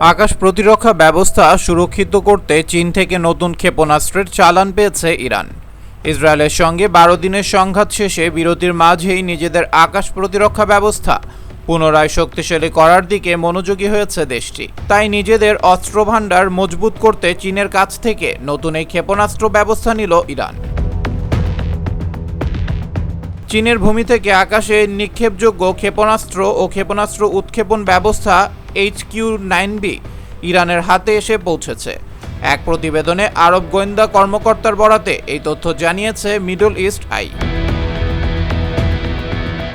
আকাশ প্রতিরক্ষা ব্যবস্থা সুরক্ষিত করতে চীন থেকে নতুন ক্ষেপণাস্ত্রের চালান পেয়েছে ইরান। ইসরায়েলের সঙ্গে বারো দিনের সংঘাত শেষে বিরতির মাঝেই নিজেদের আকাশ প্রতিরক্ষা ব্যবস্থা পুনরায় শক্তিশালী করার দিকে মনোযোগী হয়েছে দেশটি। তাই নিজেদের অস্ত্রভাণ্ডার মজবুত করতে চীনের কাছ থেকে নতুন এই ক্ষেপণাস্ত্র ব্যবস্থা নিল ইরান। চীনের ভূমি থেকে আকাশে নিক্ষেপযোগ্য ক্ষেপণাস্ত্র ও ক্ষেপণাস্ত্র উৎক্ষেপণ ব্যবস্থা এইচ কিউ নাইন বি ইরানের হাতে এসে পৌঁছেছে। এক প্রতিবেদনে আরব গোয়েন্দা কর্মকর্তার বরাতে এই তথ্য জানিয়েছে মিডল ইস্ট আই।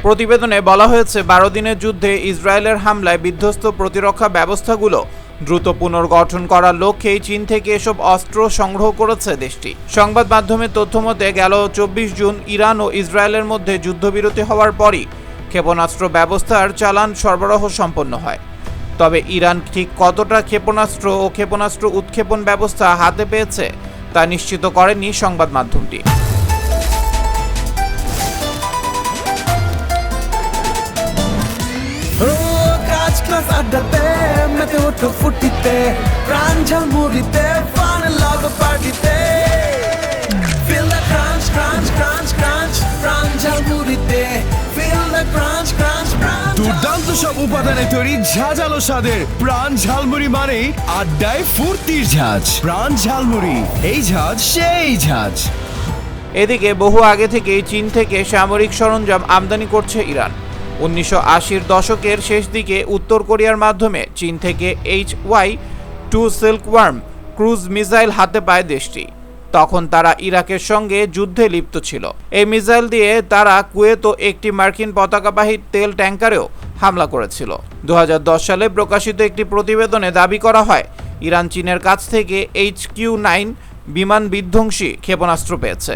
প্রতিবেদনে বলা হয়েছে, বারো দিনের যুদ্ধে ইসরায়েলের হামলায় বিধ্বস্ত প্রতিরক্ষা ব্যবস্থাগুলো দ্রুত পুনর্গঠন করার লক্ষ্যেই চীন থেকে এসব অস্ত্র সংগ্রহ করেছে দেশটি। সংবাদ মাধ্যমের তথ্যমতে গেল চব্বিশ জুন ইরান ও ইসরায়েলের মধ্যে যুদ্ধবিরতি হওয়ার পরই ক্ষেপণাস্ত্র ব্যবস্থার চালান সরবরাহ সম্পন্ন হয়। তবে ইরান ঠিক কতটা ক্ষেপণাস্ত্র ও ক্ষেপণাস্ত্র উৎক্ষেপণ ব্যবস্থা হাতে পেয়েছে, তা নিশ্চিত করেনি সংবাদ মাধ্যমটি। আড্ডাতে সব উপাদানে তৈরি ঝাঁঝালো স্বাদের প্রাণ ঝালমুড়ি মানেই আড্ডায় ফুর্তির ঝাঁজ। প্রাণ ঝালমুড়ি, এই ঝাঁজ সেই ঝাঁজ। এদিকে বহু আগে থেকেই চীন থেকে সামরিক সরঞ্জাম আমদানি করছে ইরান। উনিশশো আশির দশকের শেষ দিকে উত্তর কোরিয়ার মাধ্যমে চীন থেকে H Y two silkworm cruise missile হাতে পায় দেশটি। তখন তারা ইরাকের সঙ্গে যুদ্ধে লিপ্ত ছিল। এই মিসাইল দিয়ে তারা কুয়েত একটি মার্কিন পতাকাবাহী তেল ট্যাঙ্কারেও হামলা করেছিল। দু হাজার দশ সালে প্রকাশিত একটি প্রতিবেদনে দাবি করা হয়, ইরান চীনের কাছ থেকে এইচ কিউ নাইন বিমান বিধ্বংসী ক্ষেপণাস্ত্র পেয়েছে।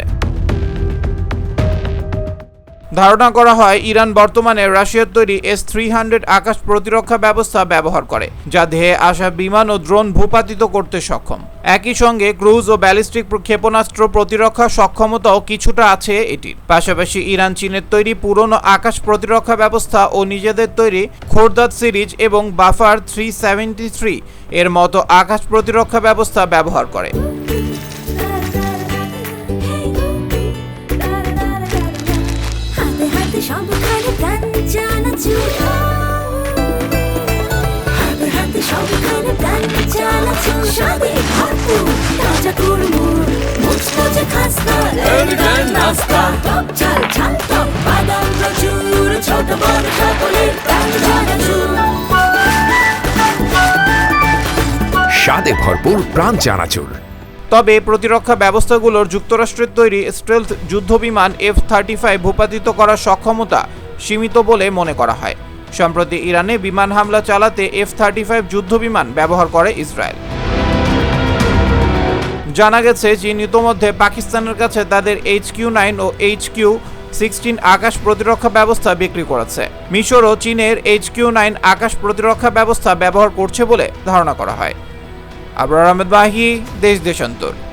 ধারণা করা হয়, ইরান বর্তমানে রাশিয়ার তৈরি এস থ্রি হান্ড্রেড আকাশ প্রতিরক্ষা ব্যবস্থা ব্যবহার করে, যা ধেয়ে আসা বিমান ও ড্রোন ভূপাতিত করতে সক্ষম। একই সঙ্গে ক্রুজ ও ব্যালিস্টিক ক্ষেপণাস্ত্র প্রতিরক্ষা সক্ষমতাও কিছুটা আছে এটির। পাশাপাশি ইরান, চীনের তৈরি পুরনো আকাশ প্রতিরক্ষা ব্যবস্থা ও নিজেদের তৈরি খোরদাদ সিরিজ এবং বাফার থ্রি সেভেন্টি থ্রি এর মতো আকাশ প্রতিরক্ষা ব্যবস্থা ব্যবহার করে। সবখানে প্রাণ স্বাদে ভরপুর প্রাণ চানাচুর। তবে প্রতিরক্ষা ব্যবস্থাগুলোর যুক্তরাষ্ট্রের তৈরি স্টেলথ যুদ্ধবিমান এফ থার্টি ফাইভ ভূপাতিত করার সক্ষমতা সীমিত বলে মনে করা হয়। সম্প্রতি ইরানে বিমান হামলা চালাতে এফ থার্টি ফাইভ যুদ্ধবিমান ব্যবহার করে ইসরায়েল। জানা গেছে, চীন ইতোমধ্যে পাকিস্তানের কাছে তাদের এইচ কিউ নাইন ও এইচ কিউ সিক্সটিন আকাশ প্রতিরক্ষা ব্যবস্থা বিক্রি করেছে। মিশরও চীনের এইচ কিউ নাইন আকাশ প্রতিরক্ষা ব্যবস্থা ব্যবহার করছে বলে ধারণা করা হয়। আবরার আহমেদ মাহি, দেশ দেশান্তর।